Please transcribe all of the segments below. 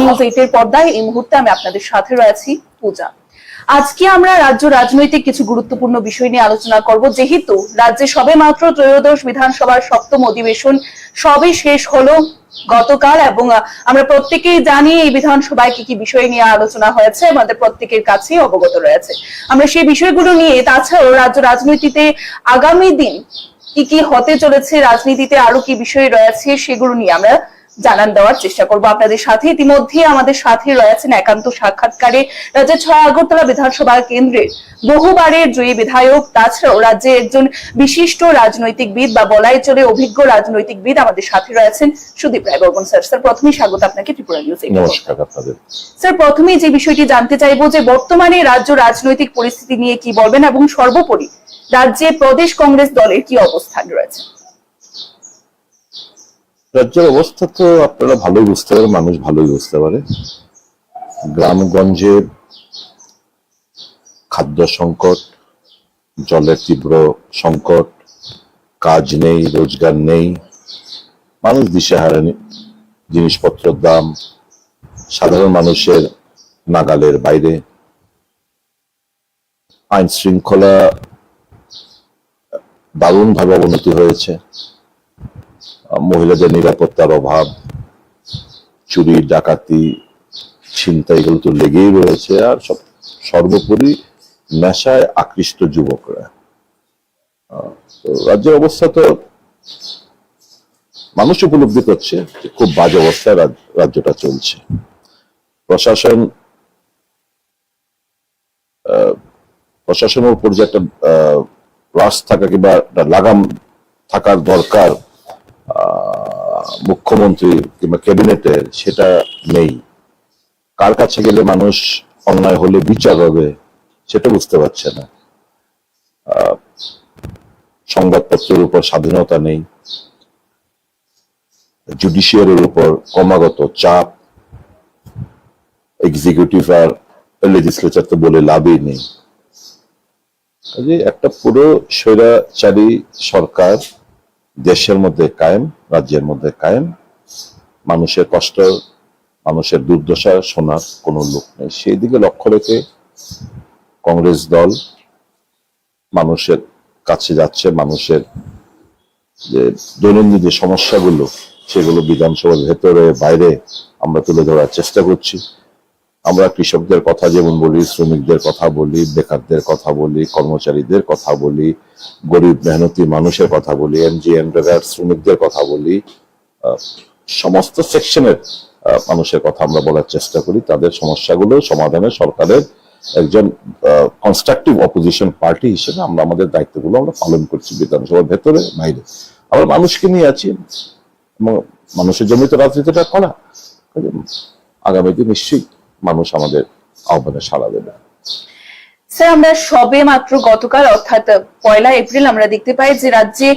News এইটের পর্দায় এই মুহূর্তে আমি আপনাদের সাথে রয়েছি, পূজা। আজকে আমরা রাজ্য রাজনৈতিক কিছু গুরুত্বপূর্ণ বিষয় নিয়ে আলোচনা করব, যেহেতু রাজ্যে সবে মাত্র ত্রয়োদশ বিধানসভার সপ্তম অধিবেশন শেষ হলো গতকাল এবং আমরা প্রত্যেকেই জানি এই বিধানসভায় কি কি বিষয় নিয়ে আলোচনা হয়েছে, আমাদের প্রত্যেকের কাছেই অবগত রয়েছে। আমরা সেই বিষয়গুলো নিয়ে, তাছাড়াও রাজ্য রাজনীতিতে আগামী দিন কি কি হতে চলেছে, রাজনীতিতে আরও কি বিষয় রয়েছে, সেগুলো নিয়ে আমরা জানান দেওয়ার চেষ্টা করব আপনাদের সাথে। ইতিমধ্যে আমাদের সাথে রয়েছেন একান্ত সাক্ষাৎকারে রাজ্যের ছয় আগরতলা বিধানসভা কেন্দ্রের বহুবারের জয়ী বিধায়ক তাছাড়াও রাজ্যে একজন বিশিষ্ট রাজনৈতিকবিদ বা বলাই চলে অভিজ্ঞ রাজনৈতিকবিদ আমাদের সাথে রয়েছেন সুদীপ রায় বর্মন। স্যার স্যার প্রথমেই স্বাগত আপনাকে ত্রিপুরা নিউজে। নমস্কার আপনাদের। স্যার প্রথমেই যে বিষয়টি জানতে চাইব যে বর্তমানে রাজ্য রাজনৈতিক পরিস্থিতি নিয়ে কি বলবেন এবং সর্বোপরি রাজ্যে প্রদেশ কংগ্রেস দলের কি অবস্থান রয়েছে? রাজ্যের অবস্থা তো আপনারা ভালোই বুঝতে পারেন, মানুষ ভালোই বুঝতে পারে। গ্রামগঞ্জে খাদ্য সংকট, জলের তীব্র সংকট, কাজ নেই, রোজগার নেই, মানুষ দিশেহারা জিনিসপত্রের দাম, সাধারণ মানুষের নাগালের বাইরে। আইন শৃঙ্খলা দারুণভাবে অবনতি হয়েছে। মহিলাদের নিরাপত্তার অভাব, চুরি, ডাকাতি, ছিনতাই এগুলো তো লেগেই রয়েছে। আর সব, সর্বোপরি নেশায় আকৃষ্ট যুবকরা। রাজ্যের অবস্থা তো মানুষ উপলব্ধি করছে খুব বাজে অবস্থায় রাজ- রাজ্যটা চলছে। প্রশাসন প্রশাসনের উপর যে একটা রাশ থাকা কিংবা লাগাম থাকার দরকার মুখ্যমন্ত্রী কিংবা ক্যাবিনেটের সেটা নেই। কার কাছে গেলে মানুষ অন্যায় হলে বিচার হবে, সেটা বুঝতে পারছে না। সংবাদপত্রের উপর স্বাধীনতা নেই। জুডিশিয়ারির উপর ক্রমাগত চাপ। এক্সিকিউটিভ আর লেজিসলেচার তো বলে লাভই নেই। একটা পুরো স্বৈরাচারী সরকার দেশের মধ্যে কায়েম, রাজ্যের মধ্যে কায়েম। মানুষের কষ্ট, মানুষের দুর্দশা শোনার কোনো লোক নেই। সেই দিকে লক্ষ্য রেখে কংগ্রেস দল মানুষের কাছে যাচ্ছে, মানুষের যে দৈনন্দিন যে সমস্যাগুলো, সেগুলো বিধানসভার ভেতরে, বাইরে আমরা তুলে ধরার চেষ্টা করছি। আমরা কৃষকদের কথা যেমন বলি, শ্রমিকদের কথা বলি, বেকারদের কথা বলি, কর্মচারীদের কথা বলি, গরিব মেহনতি মানুষের কথা বলি এনজি এন্টারপ্রাইজ শ্রমিকদের কথা বলি সমস্ত সেকশনের মানুষের কথা আমরা বলার চেষ্টা করি। তাদের সমস্যাগুলো সমাধানে সরকারের একজন কনস্ট্রাকটিভ অপোজিশন পার্টি হিসেবে আমরা আমাদের দায়িত্বগুলো আমরা পালন করছি বিধানসভার ভেতরে, বাইরে। আমরা মানুষকে নিয়ে আছি মানুষের জন্য তো রাজনীতিটা করা। কাজে আগামীতে নিশ্চয়ই মানুষ আমাদের আহ্বানে সাড়া দেবে। স্যার, আমরা সবে মাত্র গতকাল, অর্থাৎ পয়লা এপ্রিল, আমরা দেখতে পাই যে রাজ্যে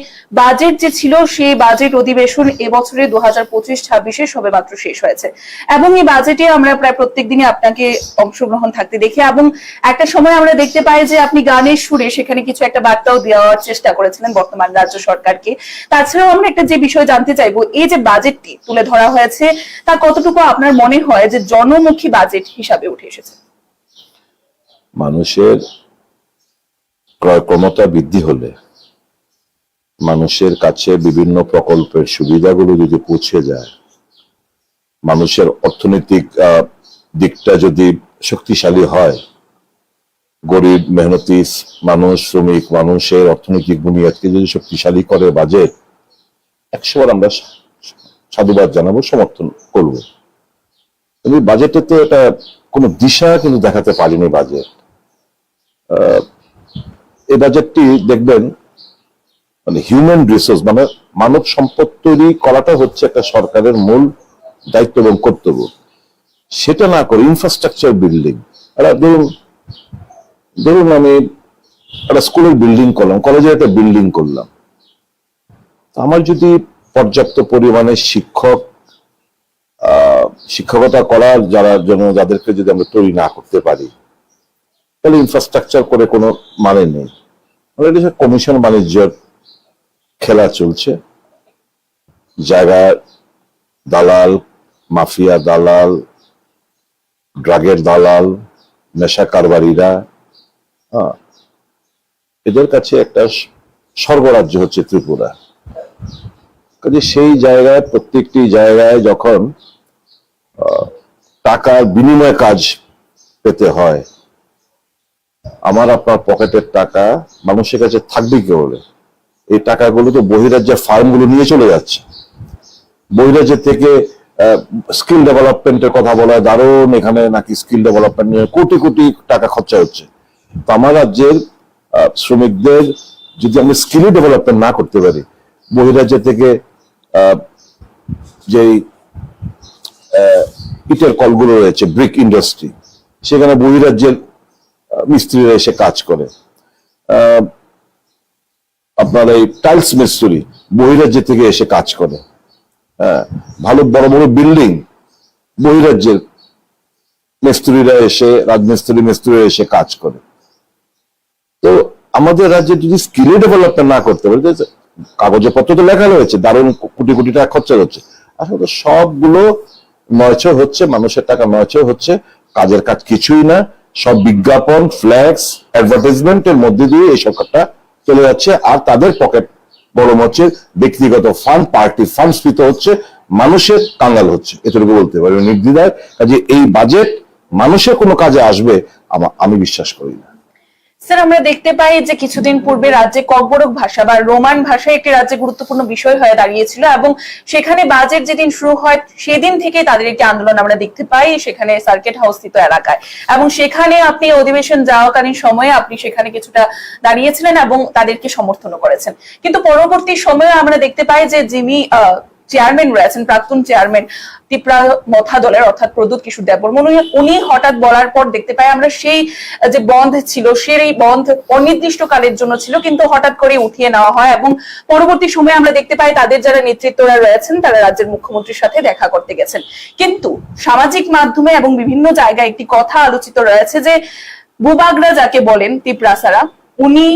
বাজেট যে ছিল, সেই বাজেট অধিবেশন এবছরে দু হাজার পঁচিশ ছাব্বিশে সবে মাত্র শেষ হয়েছে। এবং এই বাজেটে আমরা প্রায় প্রত্যেক দিনই আপনাকে অংশগ্রহণ থাকতে দেখি এবং একটা সময় আমরা দেখতে পাই যে আপনি গানের সুরে সেখানে কিছু একটা বার্তাও দেওয়ার চেষ্টা করেছিলেন বর্তমান রাজ্য সরকারকে। তাছাড়াও আমরা একটা যে বিষয় জানতে চাইব, এই যে বাজেটটি তুলে ধরা হয়েছে, তা কতটুকু আপনার মনে হয় যে জনমুখী বাজেট হিসাবে উঠে এসেছে? মানুষের ক্রয় ক্ষমতা বৃদ্ধি হলে, মানুষের কাছে বিভিন্ন প্রকল্পের সুবিধাগুলো যদি পৌঁছে যায়, মানুষের অর্থনৈতিক দিকটা যদি শক্তিশালী হয়, গরিব, মেহনতি মানুষ, শ্রমিক মানুষের অর্থনৈতিক বুনিয়াদকে যদি শক্তিশালী করে বাজেট, একশোবার আমরা সাধুবাদ জানাব, সমর্থন করব। কিন্তু বাজেটে তো এটা কোনো দিশা কিন্তু দেখাতে পারেনি বাজেট। এই বাজেটটি দেখবেন মানে হিউম্যান রিসোর্স মানে মানব সম্পদ তৈরি করাটা হচ্ছে একটা সরকারের মূল দায়িত্ব এবং কর্তব্য। সেটা না করে ইনফ্রাস্ট্রাকচার বিল্ডিং ধরুন ধরুন আমি একটা স্কুলের বিল্ডিং করলাম কলেজে একটা বিল্ডিং করলাম। আমার যদি পর্যাপ্ত পরিমাণে শিক্ষক শিক্ষকতা করার যারা জন্য যাদেরকে যদি আমরা তৈরি না করতে পারি তাহলে ইনফ্রাস্ট্রাকচার করে কোনো মানে নেই। আমাদের কমিশন বাণিজ্যের খেলা চলছে। জায়গায় দালাল মাফিয়া দালাল ড্রাগের দালাল নেশা কারবারিরা হ্যাঁ, এদের কাছে একটা স- স্বর্গরাজ্য হচ্ছে ত্রিপুরা। কাজে সেই জায়গায় প্রত্যেকটি জায়গায় যখন টাকার বিনিময়ে কাজ পেতে হয় আমার আপনার পকেটের টাকা মানুষের কাছে থাকবে কি বলে? এই টাকাগুলো তো বহিরাজ্যের ফার্মগুলো নিয়ে চলে যাচ্ছে। বহিরাজ্যের থেকে স্কিল ডেভেলপমেন্টের কথা বলা হয়। দারুণ এখানে নাকি স্কিল ডেভেলপমেন্ট নিয়ে কোটি কোটি টাকা খরচা হচ্ছে। তো আমার রাজ্যের শ্রমিকদের যদি আমরা স্কিল ডেভেলপমেন্ট না করতে পারি, বহিরাজ্য থেকে যেই ইটের কলগুলো রয়েছে, ব্রিক ইন্ডাস্ট্রি, সেখানে বহিরাজ্যের মিস্ত্রিরা এসে কাজ করে। আপনার এই টাইলস মিস্ত্রি, বহিরাজ্য থেকে এসে কাজ করে। হ্যাঁ ভালো বড় বড় বিল্ডিং বহিরাজ্যের মিস্ত্রিরা এসে, রাজমিস্ত্রি মিস্ত্রিরা এসে কাজ করে। তো আমাদের রাজ্যে যদি স্কিলে ডেভেলপমেন্ট না করতে পারে কাগজে পত্র তো লেখা রয়েছে, দারুণ কোটি কোটি টাকা খরচা হচ্ছে। আসলে সবগুলো নয়ছয় হচ্ছে, মানুষের টাকা নয়ছয় হচ্ছে, কাজের কাজ কিছুই না সব বিজ্ঞাপন ফ্ল্যাক্স অ্যাডভার্টাইজমেন্টের মধ্যে দিয়ে এই সরকারটা চলে যাচ্ছে। আর তাদের পকেট বড় হচ্ছে ব্যক্তিগত ফান্ড পার্টি ফান্ড স্ফীত হচ্ছে, মানুষের কাঙ্গাল হচ্ছে। এতটুকু বলতে পারি। নির্দ্বিধায়, কাজে এই বাজেট মানুষের কোনো কাজে আসবে আমি বিশ্বাস করি না। স্যার, আমরা দেখতে পাই যে কিছুদিন পূর্বে রাজ্যে ককবরক ভাষা বা রোমান ভাষা একটি রাজ্যে গুরুত্বপূর্ণ বিষয় হয়ে দাঁড়িয়েছিল এবং সেখানে বাজেট যেদিন শুরু হয়, সেদিন থেকে তাদের একটি আন্দোলন আমরা দেখতে পাই সেখানে সার্কিট হাউস স্থিত এলাকায়। এবং সেখানে আপনি অধিবেশন যাওয়াকালীন সময়ে আপনি সেখানে কিছুটা দাঁড়িয়েছিলেন এবং তাদেরকে সমর্থন করেছেন। কিন্তু পরবর্তী সময়ে আমরা দেখতে পাই যে যিনি চেয়ারম্যান রয়েছেন, প্রাক্তন চেয়ারম্যান ত্রিপুরা মথা দলের অর্থাৎ প্রদ্যুৎ কিশোর দেববর্মন। উনি হঠাৎ বলার পর দেখতে পাই আমরা সেই যে বন্ধ ছিল, সেই বন্ধ অনির্দিষ্ট কালের জন্য ছিল, কিন্তু হঠাৎ করে উঠিয়ে নেওয়া হয় এবং পরবর্তী সময়ে আমরা দেখতে পাই তাদের যারা নেতৃত্বরা রয়েছেন, তারা রাজ্যের মুখ্যমন্ত্রীর সাথে দেখা করতে গেছেন। কিন্তু সামাজিক মাধ্যমে এবং বিভিন্ন জায়গায় একটি কথা আলোচিত রয়েছে যে, বুবাগরা যাকে বলেন তিপ্রাসারা উনি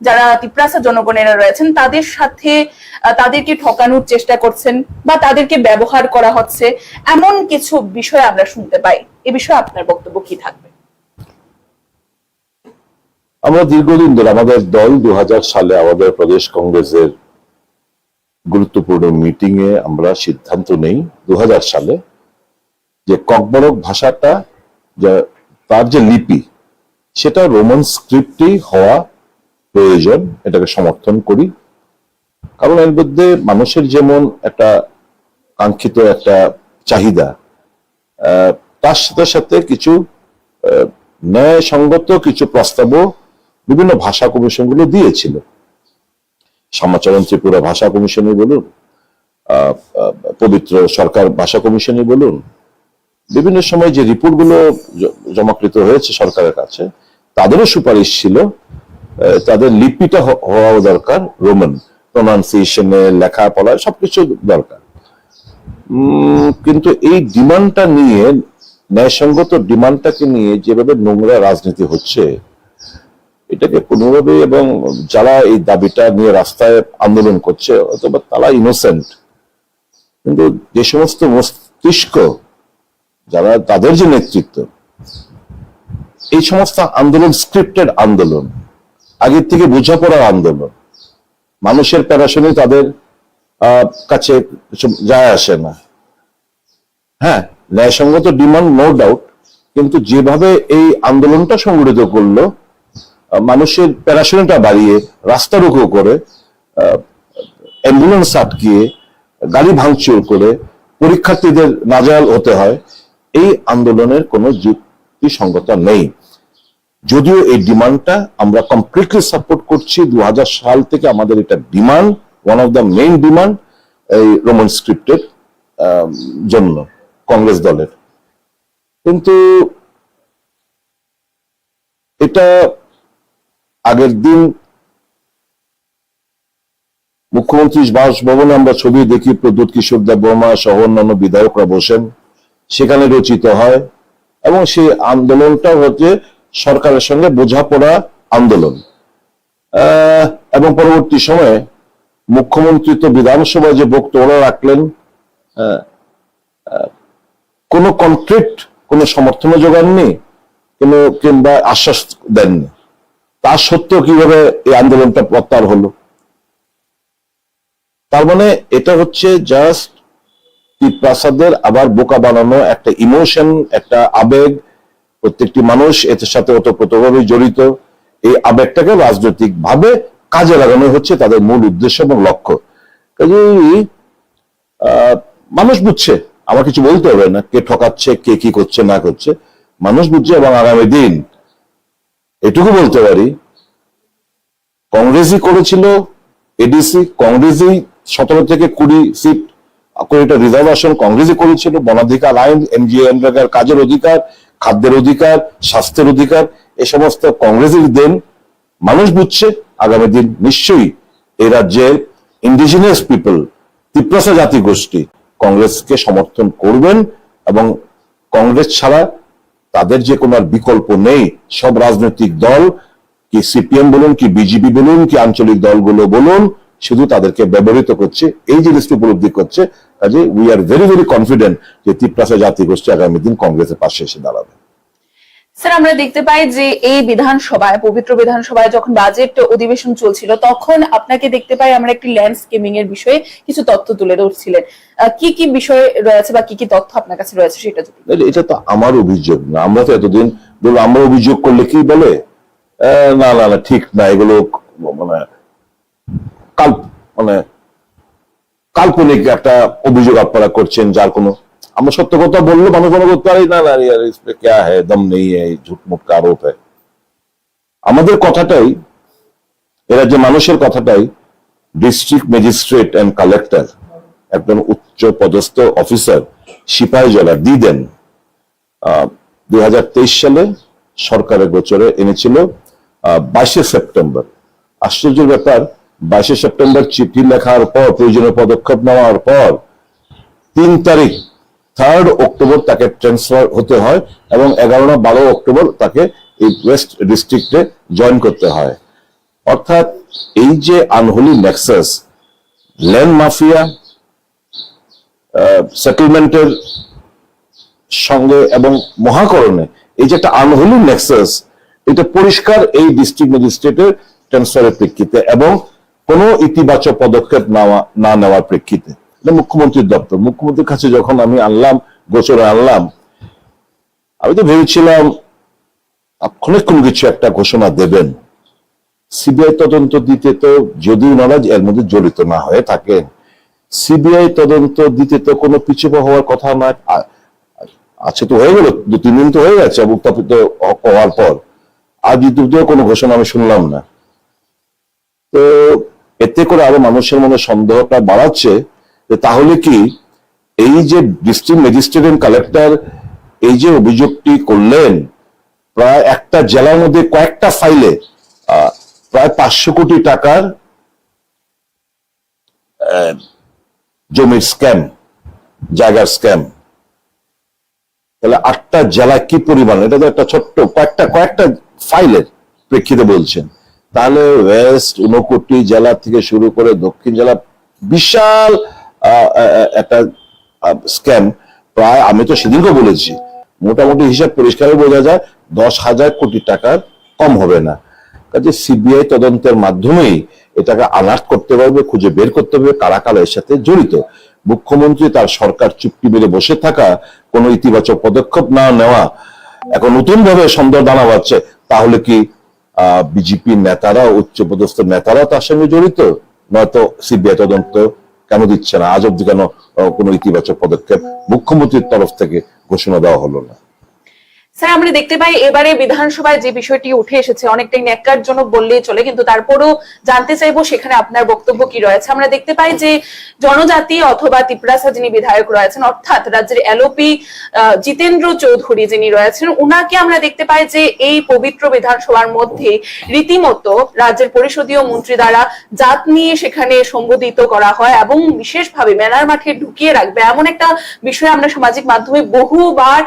যারা তিপ্রাসা জনগণেরা রয়েছেন, তাদের সাথে তাদেরকে ঠকানোর চেষ্টা করছেন বা তাদেরকে ব্যবহার করা হচ্ছে, এমন কিছু বিষয় আমরা শুনতে পাই। এ বিষয়ে আপনার বক্তব্য কি থাকবে? আমরা দীর্ঘদিন ধরে আমাদের দল দু সালে আমাদের প্রদেশ কংগ্রেসের গুরুত্বপূর্ণ মিটিং এ আমরা সিদ্ধান্ত নেই। দু হাজার সালে যে ককবরক ভাষাটা তার যে লিপি, সেটা রোমান স্ক্রিপ্টেই হওয়া প্রয়োজন, এটাকে সমর্থন করি। কারণ এর মধ্যে মানুষের যেমন একটা কাঙ্ক্ষিত একটা চাহিদা তার সাথে সাথে কিছু ন্যায়সঙ্গত কিছু প্রস্তাবও বিভিন্ন ভাষা কমিশনগুলো দিয়েছিল। শ্যামাচরণ ত্রিপুরা ভাষা কমিশনই বলুন পবিত্র সরকার ভাষা কমিশনই বলুন, বিভিন্ন সময় যে রিপোর্টগুলো জ- জমাকৃত হয়েছে সরকারের কাছে, তাদেরও সুপারিশ ছিল। তাদের লিপিটা হ- হওয়া দরকার, রোমান প্রোনাউন্সিয়েশনে লেখাপড়া সবকিছু দরকার। কিন্তু এই ডিমান্ডটা নিয়ে, ন্যায়সঙ্গত ডিমান্ডটাকে নিয়ে যেভাবে নোংরা রাজনীতি হচ্ছে, এটাকে কোনোভাবে এবং যারা এই দাবিটা নিয়ে রাস্তায় আন্দোলন করছে, অথবা তারা ইনোসেন্ট কিন্তু যে সমস্ত মস্তিষ্ক, যারা তাদের যে নেতৃত্ব, এই সমস্ত আন্দোলন স্ক্রিপ্টেড আন্দোলন আগের থেকে বোঝাপড়ার আন্দোলন। মানুষের প্যারাশনে তাদের কাছে যায় আসে না। হ্যাঁ ন্যায়সঙ্গত ডিমান্ড নো ডাউট কিন্তু যেভাবে এই আন্দোলনটা সংগঠিত করল মানুষের প্যারাশনটা বাড়িয়ে, রাস্তা রুখো করে অ্যাম্বুলেন্স আটকিয়ে, গাড়ি ভাঙচুর করে পরীক্ষার্থীদের নাজাল হতে হয়, এই আন্দোলনের কোনো যুক্তিসঙ্গতা নেই। যদিও এই ডিমান্ডটা আমরা কমপ্লিটলি সাপোর্ট করছি দু হাজার সাল থেকে আমাদের এটা demand one of the main demand, এই রোমান স্ক্রিপ্টের জন্য কংগ্রেস দলের। কিন্তু এটা আগের দিন মুখ্যমন্ত্রীর বাসভবনে আমরা ছবি দেখি, প্রদ্যুৎ কিশোর দেব বর্মা সহ অন্যান্য বিধায়করা বসেন। সেখানে রচিত হয় এবং সেই আন্দোলনটা হচ্ছে সরকারের সঙ্গে বোঝাপড়া আন্দোলন। এবং পরবর্তী সময়ে মুখ্যমন্ত্রী তো বিধানসভায় যে বক্তব্য রাখলেন কোনো কনক্রিট কোনো সমর্থনও যোগাননি, কোনো কিংবা আশ্বাস দেননি। তা সত্ত্বেও কীভাবে এই আন্দোলনটা প্রত্যাহার হলো? তার মানে এটা হচ্ছে জাস্ট প্রাসাদের আবার বোকা বানানো একটা ইমোশন একটা আবেগ প্রত্যেকটি মানুষ এর সাথে ওতপ্রোতভাবে জড়িত। এই আবেগটাকে রাজনৈতিক ভাবে কাজে লাগানো হচ্ছে তাদের মূল উদ্দেশ্য এবং লক্ষ্য। কাজেই মানুষ বুঝছে, আমার কিছু বলতে হবে না, কে ঠকাচ্ছে, কে কি করছে, না করছে। মানুষ বুঝছে এবং আগামী দিন এটুকু বলতে পারি, কংগ্রেসই করেছিল এডিসি কংগ্রেসই সতেরো থেকে কুড়ি সিট, কুড়িটা রিজার্ভেশন কংগ্রেসই করেছিল, বনাধিকার আইন এমজিএম কাজের অধিকার খাদ্যের অধিকার, স্বাস্থ্যের অধিকার, এ সমস্ত কংগ্রেসের দেন মানুষ বুঝছে আগামী দিন নিশ্চয়ই এই রাজ্যের ইন্ডিজিনিয়াস পিপল তিপ্রাসা জাতি গোষ্ঠী কংগ্রেসকে সমর্থন করবেন এবং কংগ্রেস ছাড়া তাদের যে কোনো আর বিকল্প নেই। সব রাজনৈতিক দল, কি সিপিএম বলুন, কি বিজেপি বলুন, কি আঞ্চলিক দলগুলো বলুন শুধু তাদেরকে ব্যবহৃত করছে এই জিনিসটি উপলব্ধি করছে কাজে we are very very confident যে তিপ্রাসা জাতি গোষ্ঠী আগামী দিন কংগ্রেসের পাশে এসে দাঁড়াবে। স্যার আমরা দেখতে পাই যে এই বিধানসভায় পবিত্র বিধানসভায় যখন বাজেট অধিবেশন চলছিল তখন আপনাকে দেখতে পাই আমরা একটি ল্যান্ডস্কেপিং এর বিষয়ে কিছু তথ্য তুলে ধরছিলেন। কি কি বিষয় রয়েছে বা কি কি তথ্য আপনার কাছে রয়েছে সেটা যদি এটা- তো আমার অভিযোগ না আমরা তো এতদিন ধরুন আমরা অভিযোগ করলে কি বলে? আহ, না না না ঠিক না এগুলো মানে কাল মানে কাল্পনিক একটা অভিযোগ আপনারা করছেন যার কোনো আমরা সত্য কথা বললে, মানুষ মনে করতে পারি, না ইসমে ক্যা হ্যাঁ দম নেই ঝুট ঝুটমুট কা আরোপ হ্যাঁ আমাদের কথাটাই, এরা যে মানুষের কথাটাই ডিস্ট্রিক্ট ম্যাজিস্ট্রেট এন্ড কালেক্টর একজন উচ্চ পদস্থ অফিসার সিপাহী জলা দি দেন দুই সালে সরকারের গোচরে এনেছিল বাইশে সেপ্টেম্বর। আশ্চর্যের ব্যাপার বাইশে সেপ্টেম্বর চিঠি লেখার পর, প্রয়োজনীয় পদক্ষেপ নেওয়ার পর, তিন তারিখ থার্ড অক্টোবর তাকে ট্রান্সফার হতে হয় এবং এগারো না বারো অক্টোবর তাকে এই ওয়েস্ট ডিস্ট্রিক্টে জয়েন করতে হয়। অর্থাৎ এই যে আনহোলি নেক্সাস ল্যান্ড মাফিয়া সেটেলমেন্টের সঙ্গে এবং মহাকরণে এই যে একটা আনহোলি নেক্সাস এটা পরিষ্কার এই ডিস্ট্রিক্ট ম্যাজিস্ট্রেটের ট্রান্সফারের প্রেক্ষিতে এবং কোনো ইতিবাচক পদক্ষেপ না নেওয়ার প্রেক্ষিতে। মুখ্যমন্ত্রীর দপ্তর। মুখ্যমন্ত্রীর কাছে যখন আমি আনলাম, গোচরে আনলাম, আমি তো ভেবেছিলাম অনেক কোনো কিছু একটা ঘোষণা দেবেন। সিবিআই তদন্ত দিতে তো যদি ওনারা এর মধ্যে জড়িত না হয়ে থাকেন সিবিআই তদন্ত দিতে তো কোনো পিছু হওয়ার কথা না। আ- আচ্ছা তো হয়ে গেল, দু, তিন দিন তো হয়ে গেছে উত্থাপিত হওয়ার পর। আজ ইতিমধ্যেও কোনো ঘোষণা আমি শুনলাম না। তো এতে করে আরও মানুষের মনে সন্দেহটা বাড়াচ্ছে যে তাহলে কি এই যে ডিস্ট্রিক্ট ম্যাজিস্ট্রেট এন্ড কালেক্টর এই যে অভিযোগটি করলেন, প্রায় একটা জেলার মধ্যে কয়েকটা ফাইলে প্রায় পাঁচশো কোটি টাকার জমির স্ক্যাম জায়গার স্ক্যাম তাহলে আটটা জেলা কি পরিমাণ? এটা তো একটা ছোট্ট, কয়েকটা কয়েকটা ফাইলের প্রেক্ষিতে বলছেন। তাহলে ওয়েস্ট ঊনকোটি জেলা থেকে শুরু করে দক্ষিণ জেলা বিশাল একটা স্ক্যাম। প্রায় আমি তো সেদিনকে বলেছি, মোটামুটি হিসাব পরিষ্কার বোঝা যায়, দশ হাজার কোটি টাকার কম হবে না। কাজে সিবিআই তদন্তের মাধ্যমেই এটাকে আনাট করতে পারবে, খুঁজে বের করতে হবে কারা কারা এর সাথে জড়িত। মুখ্যমন্ত্রী তার সরকার চুক্তি মেরে বসে থাকা, কোনো ইতিবাচক পদক্ষেপ না নেওয়া, এখন নতুন ভাবে সন্দেহ দানা বাড়ছে তাহলে কি বিজেপি নেতারা, উচ্চপদস্থ নেতারা তার সঙ্গে জড়িত। নয়তো সিবিআই তদন্ত কেন দিচ্ছে না? আজ অব্দি কেন কোনো ইতিবাচক পদক্ষেপ মুখ্যমন্ত্রীর তরফ থেকে ঘোষণা দেওয়া হলো না। স্যার, আমরা দেখতে পাই এবারে বিধানসভায় যে বিষয়টি উঠে এসেছে, অনেকটাই ন্যাক্কারজনক বললেই চলে, কিন্তু তারপরেও জানতে চাইব সেখানে আপনার বক্তব্য কি রয়েছে। আমরা দেখতে পাই যে জনজাতি অথবা তিপ্রাসা যিনি বিধায়ক রয়েছেন, অর্থাৎ রাজ্যের এলওপি জিতেন্দ্র চৌধুরী যিনি রয়েছেন, উনাকে আমরা দেখতে পাই যে এই পবিত্র বিধানসভার মধ্যে রীতিমতো রাজ্যের পরিষদীয় মন্ত্রী দ্বারা জাত নিয়ে সেখানে সম্বোধিত করা হয় এবং বিশেষভাবে মেলার মাঠে ঢুকিয়ে রাখবে। এমন একটা বিষয় আমরা সামাজিক মাধ্যমে বহুবার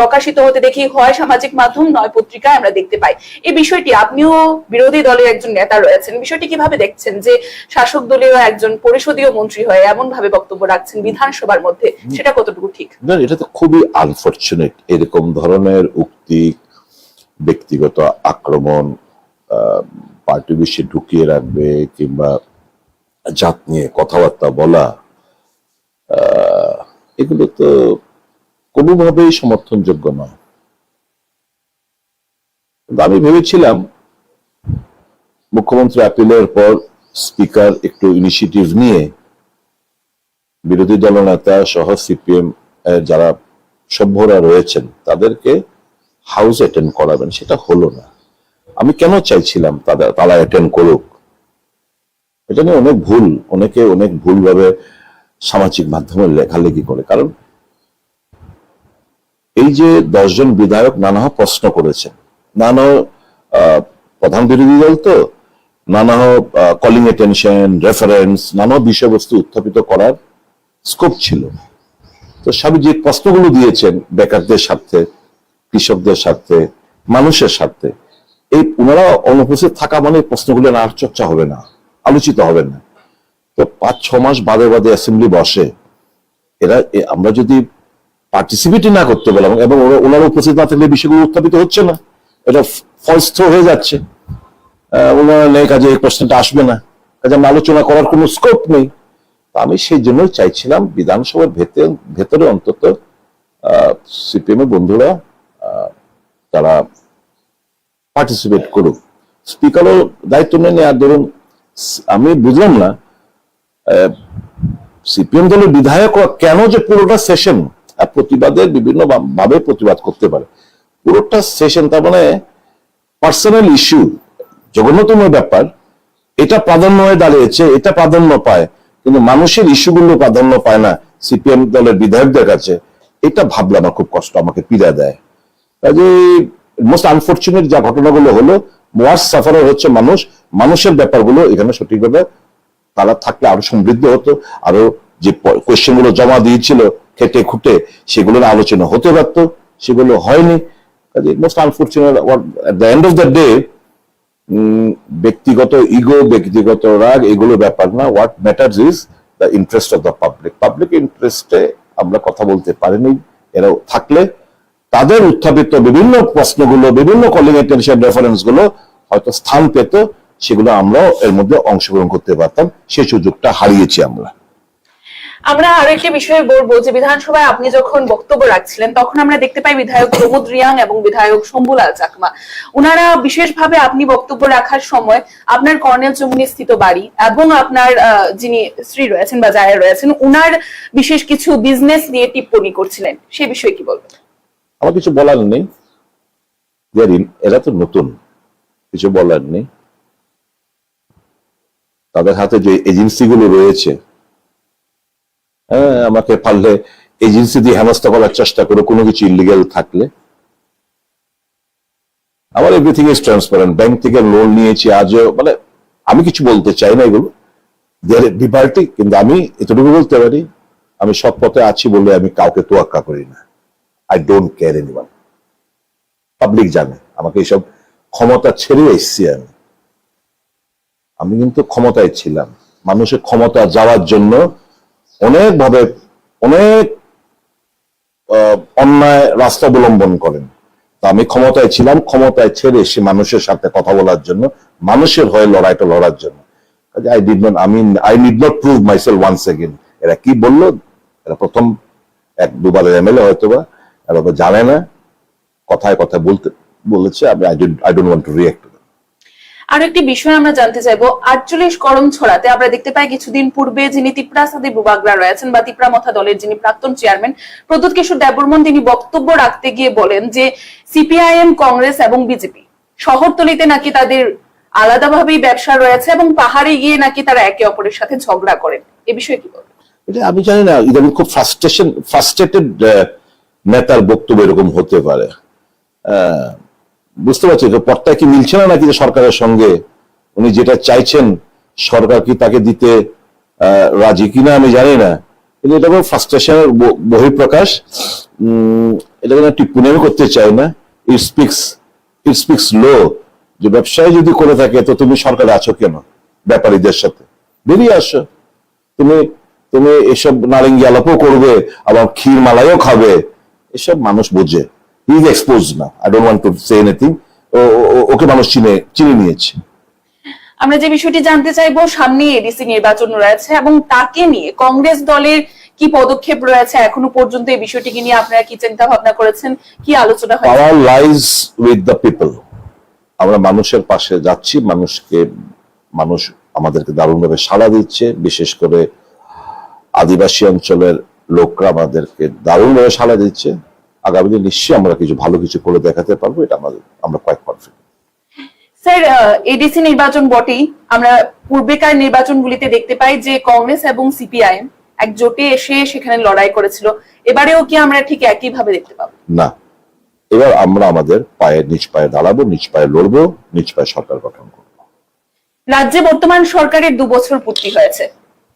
প্রকাশিত হতে দেখি হয় সামাজিক মাধ্যম, নয় পত্রিকায় আমরা দেখতে পাই। এই বিষয়টি, আপনিও বিরোধী দলের একজন নেতা রয়েছেন, বিষয়টি কীভাবে দেখছেন যে শাসক দলীয় একজন পরিষদীয় মন্ত্রী হয়ে এমন ভাবে বক্তব্য রাখছেন বিধানসভার মধ্যে? সেটা কতটুকু ঠিক? না, এটা তো খুবই আনফর্চুনেট এরকম ধরনের উক্তি, ব্যক্তিগত আক্রমণ পার্টি বিশ্বে ঢুকিয়ে রাখবে কিংবা জাত নিয়ে কথাবার্তা বলা এগুলো তো কোনোভাবেই সমর্থনযোগ্য নয়। কিন্তু আমি ভেবেছিলাম মুখ্যমন্ত্রী আপিলের পর স্পিকার একটু ইনিশিয়েটিভ নিয়ে বিরোধী দলনেতা সহ সিপিএম যারা সভ্যরা রয়েছেন, তাদেরকে হাউস অ্যাটেন্ড করাবেন, সেটা হলো না। আমি কেন চাইছিলাম তাদের, তারা অ্যাটেন্ড করুক? এটা নিয়ে অনেক ভুল, অনেকে অনেক ভুলভাবে সামাজিক মাধ্যমে লেখালেখি করে। কারণ এই যে দশজন বিধায়ক নানা প্রশ্ন করেছেন নানা প্রধান বিরোধী দল তো নানা কলিং এটেনশন রেফারেন্স নানা বিষয়বস্তু উত্থাপিত করার স্কোপ ছিল। তো স্বামী যে প্রশ্নগুলো দিয়েছেন বেকারদের স্বার্থে, কৃষকদের স্বার্থে, মানুষের স্বার্থে, এই ওনারা অনুপস্থিত থাকা মানে প্রশ্নগুলো আর চর্চা হবে না, আলোচিত হবে না। তো পাঁচ, ছ মাস বাদে বাদে অ্যাসেম্বলি বসে, এরা আমরা যদি পার্টিসিপেটই না করতে বললাম এবং ওনারা উপস্থিত না থাকলে বিষয়গুলো উত্থাপিত হচ্ছে না। এটা ফলস থ্রো হয়ে যাচ্ছে। ওনারা নেই কাজে এই প্রশ্নটা আসবে না। কাজে আলোচনা করার কোনো স্কোপ নেই। আমি সেই জন্য চাইছিলাম বিধানসভার ভেতরে ভেতরে অন্তত সিপিএম এর বন্ধুরা তারা পার্টিসিপেট করুক। স্পিকারও দায়িত্ব নেন আর ধরুন, আমি বুঝলাম না সিপিএম দলের বিধায়ক কেন যে পুরোটা সেশন প্রতিবাদের বিভিন্ন ভাবে প্রতিবাদ করতে পারে। পুরোটা সেশন তার মানে পার্সোনাল ইস্যু জঘন্যতম ব্যাপার। এটা প্রাধান্য হয়ে দাঁড়িয়েছে, এটা প্রাধান্য পায়, কিন্তু মানুষের ইস্যুগুলো প্রাধান্য পায় না সিপিএম দলের বিধায়কদের কাছে। এটা ভাবলে আমার খুব কষ্ট, আমাকে পীড়া দেয়। কাজে মোস্ট আনফর্চুনেট যা ঘটনাগুলো হলো ওয়ার্স সাফারার হচ্ছে মানুষ, মানুষের ব্যাপারগুলো এখানে সঠিকভাবে তারা থাকলে আরও সমৃদ্ধ হতো, আরও যে কোয়েশ্চেন জমা দিয়েছিল, খেটে খুঁটে সেগুলো নিয়ে আলোচনা হতে পারতো, সেগুলো হয়নি। Most unfortunate at the end of the day ব্যক্তিগত ইগো ব্যক্তিগত রাগ, এগুলো ব্যাপার না। What matters is the interest of the public public ইন্টারেস্টে আমরা কথা বলতে পারিনি। এরা থাকলে তাদের উত্থাপিত বিভিন্ন প্রশ্নগুলো, বিভিন্ন কলিং অ্যাটেনশন রেফারেন্সগুলো হয়তো স্থান পেত, সেগুলো আমরাও এর মধ্যে অংশগ্রহণ করতে পারতাম। সেই সুযোগটা হারিয়েছি আমরা। আমরা আরও একটি বিষয়ে বলব যে বিধানসভায় আপনি যখন বক্তব্য রাখছিলেন, তখন আমরা দেখতে পাই বিধায়ক প্রমোদ রিয়াং এবং বিধায়ক শম্ভুলাল চাকমা। উনারা বিশেষভাবে আপনি বক্তব্য রাখার সময় আপনার কর্নেল চমুনি স্থিত বাড়ি এবং আপনার যিনি স্ত্রী রয়েছেন বা জায়ের রয়েছেন, উনার বিশেষ কিছু বিজনেস নিয়ে টিপ্পণী করছিলেন। সে বিষয়ে কি বলবেন? আমার কিছু বলার নেই। এরা তো নতুন, কিছু বলার নেই। তাদের হাতে যে এজেন্সি গুলো রয়েছে হ্যাঁ আমাকে পারলে এজেন্সি দিয়ে হেনস্থা করার চেষ্টা করে, কোনো কিছু ইলিগেল থাকলে। আমার এভরিথিং ইজ ট্রান্সপারেন্ট ব্যাংক থেকে লোন নিয়েছি, আজও মানে আমি কিছু বলতে চাই না এগুলো। বিপার্টি কিন্তু আমি এতটুকু বলতে পারি, আমি সৎ পথে আছি বলে আমি কাউকে তোয়াক্কা করি না। I don't care anyone public জানে, আমাকে এইসব ক্ষমতা ছেড়ে এসছি আমি। আমি কিন্তু ক্ষমতায় ছিলাম। মানুষের ক্ষমতা যাওয়ার জন্য অনেক ভাবে অনেক অন্যায় রাস্তা অবলম্বন করেন। তা আমি ক্ষমতায় ছিলাম, ক্ষমতায় ছেড়ে এসে মানুষের সাথে কথা বলার জন্য, মানুষের হয়ে লড়াইটা লড়ার জন্য। আই ডিড নট আমি I need not prove myself once again এরা কি বলল? এরা প্রথম এক দুবারের এমএলএ হয়তো বা, এরা তো জানে না। কথায় কথায় বলতে, বলেছে, আমি I don't want to react আর বিষয় আমরা জানতে চাইব আটচল্লিশ করম ছড়াতে আমরা দেখতে পাই কিছুদিন পূর্বে যিনি তিপ্রা সাদি বুবাগরা রয়েছেন বা তিপ্রা মথা দলের যিনি প্রাক্তন চেয়ারম্যান প্রদ্যুৎ কিশোর দেববর্মন তিনি বক্তব্য রাখতে গিয়ে বলেন যে সিপিআইএম কংগ্রেস এবং বিজেপি শহরতলিতে নাকি তাদের আলাদাভাবেই ব্যবসা রয়েছে এবং পাহাড়ে গিয়ে নাকি তারা একে অপরের সাথে ঝগড়া করেন। এ বিষয়ে কি বলবেন? এটা আমি জানি না ইদানিং খুব ফ্রাস্ট্রেশন ফ্রাস্ট্রেটেড নেতার বক্তব্য এরকম হতে পারে। আহ, বুঝতে পারছি, তো পর্তায় কি মিলছে না নাকি সরকারের সঙ্গে? উনি যেটা চাইছেন, সরকার কি তাকে দিতে রাজি কিনা আমি জানি না। কিন্তু এটা খুব ফ্রাস্ট্রেশনের বহিঃপ্রকাশ। এটা কোনো টিপ্পনি আমি করতে চাই না। ইট স্পিক্স ইট স্পিক্স লো যে ব্যবসায় যদি করে থাকে, তো তুমি সরকারে আছো কেন? ব্যাপারীদের সাথে। বেরিয়ে আসো। তুমি তুমি এসব নারেঙ্গি আলাপও করবে, আবার ক্ষীর মালাইও খাবে। এসব মানুষ বোঝে। ইজ এক্সপোজ না I don't want to say anything okay মানুষ চিনে চিনে নিয়েছে। আমরা যে বিষয়টি জানতে চাইব সামনে এডিসি নির্বাচন রয়েছে এবং তাকে নিয়ে কংগ্রেস দলের কি পদক্ষেপ রয়েছে এখনও পর্যন্ত এই বিষয়টিকে নিয়ে আপনারা কি চিন্তা ভাবনা করেছেন কি আলোচনা হয়েছে? Power lies with the people আমরা মানুষের পাশে যাচ্ছি মানুষকে মানুষ আমাদেরকে দারুণভাবে সাড়া দিচ্ছে বিশেষ করে আদিবাসী অঞ্চলের লোকরা আমাদেরকে দারুণভাবে সাড়া দিচ্ছে। আগামী দিন নিশ্চয়ই আমরা কিছু ভালো কিছু করে দেখাতে পারব এটা আমাদের আমরা কয়েক কনফিডেন্ট স্যার এডিসি নির্বাচন বটেই। আমরা পূর্বেকার নির্বাচনগুলিতে দেখতে পাই যে কংগ্রেস এবং সিপিআইএম এক জোটে এসে সেখানে লড়াই করেছিল। এবারেও কি আমরা ঠিক একই ভাবে দেখতে পাবো? না। এবার আমরা আমাদের পায়ে নিজ পায়ে দাঁড়াবো নিজ পায়ে লড়বো নিজ পায়ে সরকার গঠন করব। রাজ্যে বর্তমান সরকারের দু বছর পূর্তি হয়েছে।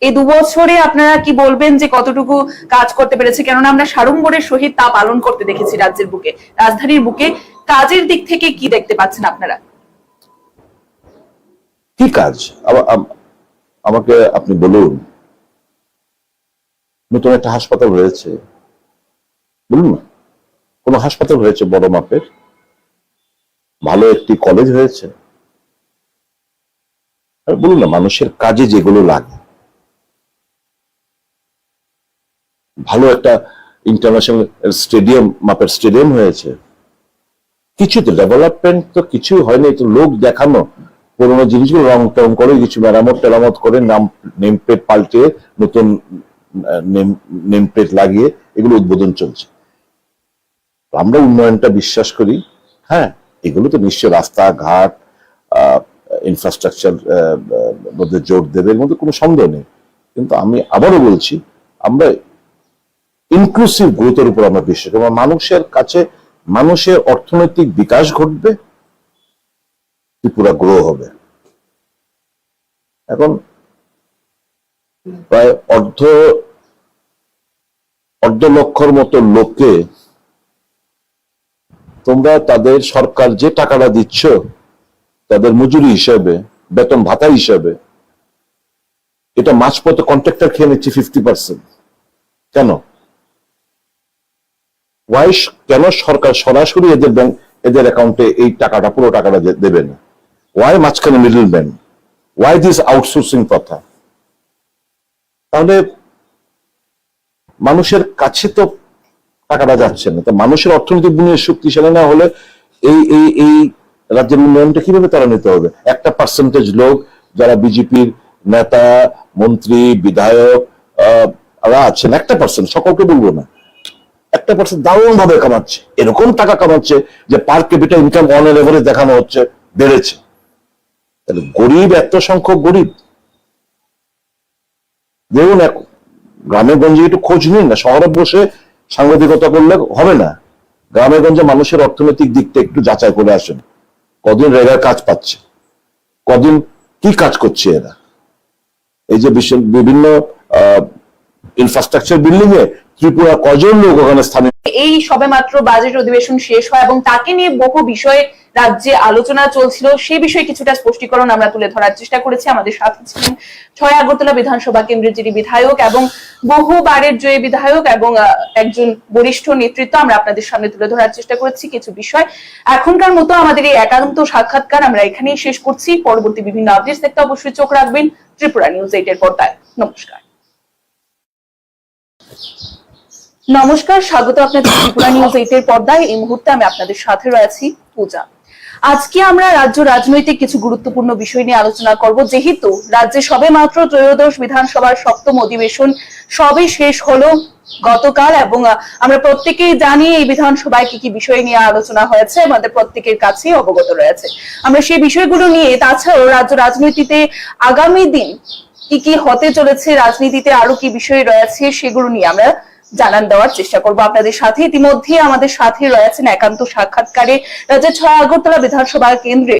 এই দু বছরে আপনারা কি বলবেন যে কতটুকু কাজ করতে পেরেছে? কেননা আমরা সাড়ম্বরের সহিত তা পালন করতে দেখেছি রাজ্যের বুকে। রাজধানীর বুকে কাজের দিক থেকে কি দেখতে পাচ্ছেন আপনারা? কি কাজ? আমাকে আপনি বলুন। নতুন একটা হাসপাতাল হয়েছে বলুন না। কোন হাসপাতাল হয়েছে বড় মাপের? ভালো একটি কলেজ হয়েছে বলুন না, মানুষের কাজে যেগুলো লাগে। ভালো একটা ইন্টারন্যাশনাল স্টেডিয়াম মাপের স্টেডিয়াম হয়েছে। কিছু তো ডেভেলপমেন্ট তো কিছু হয়নি তো লোক দেখানো। পুরোনো জিনিসগুলো রং টং করে কিছু মেরামত টেরামত করে নাম নেম প্লেট পাল্টে নতুন নেম প্লেট লাগিয়ে এগুলো উদ্বোধন চলছে। আমরা উন্নয়নটা বিশ্বাস করি। হ্যাঁ এগুলো তো নিশ্চয় রাস্তাঘাট ইনফ্রাস্ট্রাকচার মধ্যে জোর দেবে এর মধ্যে কোনো সন্দেহ নেই। কিন্তু আমি আবারও বলছি, আমরা ইনক্লুসিভ গ্রোথের উপর আমরা বিশ্বাস করি। মানুষের কাছে, মানুষের অর্থনৈতিক বিকাশ ঘটবে, ত্রিপুরা গ্রো হবে। এখন প্রায় অর্ধ অর্ধ লক্ষর মতো লোককে তোমরা তাদের সরকার যে টাকাটা দিচ্ছ, তাদের মজুরি হিসেবে, বেতন ভাতা হিসেবে, এটা মাঝপথে কন্ট্রাক্টর খেয়ে নিচ্ছে ফিফটি পার্সেন্ট কেন? ওয়াই কেন সরকার সরাসরি এদের ব্যাংক এদের অ্যাকাউন্টে এই টাকাটা পুরো টাকাটা দেবে না? ওয়াই মাঝখানে middle man why this outsourcing কথা তাহলে মানুষের কাছে তো টাকাটা যাচ্ছে না। তো মানুষের অর্থনৈতিক বুনিয়াদ শক্তিশালী না হলে এই এই এই রাজ্যের উন্নয়নটা কীভাবে তারা নিতে হবে? একটা পার্সেন্টেজ লোক যারা বিজেপির নেতা মন্ত্রী বিধায়ক আহ, আছেন একটা পার্সেন্ট সকলকে বলব না। একটা পার্সেন্ট দারুণ ভাবে কামাচ্ছে। এরকম টাকা কামাচ্ছে যে per capital income on average দেখানো হচ্ছে, বেড়েছে। তাহলে গরিব, এত সংখ্যক গরিব। দেখুন গ্রামে গঞ্জে একটু খোঁজ নিন না, শহরে বসে সাংবাদিকতা করলে হবে না। গ্রামে গঞ্জে মানুষের অর্থনৈতিক দিকটা একটু যাচাই করে আসেন। কদিন রেগার কাজ পাচ্ছে, কদিন কি কাজ করছে এরা? এই যে বিভিন্ন ইনফ্রাস্ট্রাকচার বিল্ডিং এ ত্রিপুরা কজন লোক ওখানে স্থানীয়? এই সবেমাত্র বাজেট অধিবেশন শেষ হয় এবং তাকে নিয়ে বহু বিষয়ে রাজ্যে আলোচনা চলছিল। সে বিষয়ে কিছুটা স্পষ্টীকরণ আমরা তুলে ধরার চেষ্টা করেছি। আমাদের সাথে ছিলেন ছয় আগরতলা বিধানসভা কেন্দ্রের যিনি বিধায়ক এবং বহুবারের জয়ী বিধায়ক এবং একজন বরিষ্ঠ নেতৃত্ব আমরা আপনাদের সামনে তুলে ধরার চেষ্টা করেছি কিছু বিষয়। এখনকার মতো আমাদের এই একান্ত সাক্ষাৎকার আমরা এখানেই শেষ করছি। পরবর্তী বিভিন্ন আপডেটস দেখতে অবশ্যই চোখ রাখবেন ত্রিপুরা নিউজ এইটের পর্দায়। নমস্কার। নমস্কার, স্বাগত আপনাদের ত্রিপুরা নিউজ এইটের পর্দায়। এই মুহূর্তে আমি আপনাদের সাথে রয়েছি পূজা। আজকে আমরা রাজ্য রাজনৈতিক কিছু গুরুত্বপূর্ণ বিষয় নিয়ে আলোচনা করব। যেহেতু রাজ্যে সবে মাত্র ত্রয়োদশ বিধানসভার সপ্তম অধিবেশন সবে শেষ হলো গতকাল এবং আমরা প্রত্যেকেই জানি এই বিধানসভায় কি কি বিষয় নিয়ে আলোচনা হয়েছে, আমাদের প্রত্যেকের কাছেই অবগত রয়েছে। আমরা সেই বিষয়গুলো নিয়ে, তাছাড়াও রাজ্য রাজনীতিতে আগামী দিন কি কি হতে চলেছে, রাজনীতিতে আরও কি বিষয় রয়েছে, সেগুলো নিয়ে আমরা জানান দেওয়ার চেষ্টা করব আপনাদের সাথে। ইতিমধ্যে আমাদের সাথে রয়েছেন একান্ত সাক্ষাৎকারে রাজ্যের ছয় আগরতলা বিধানসভা কেন্দ্রে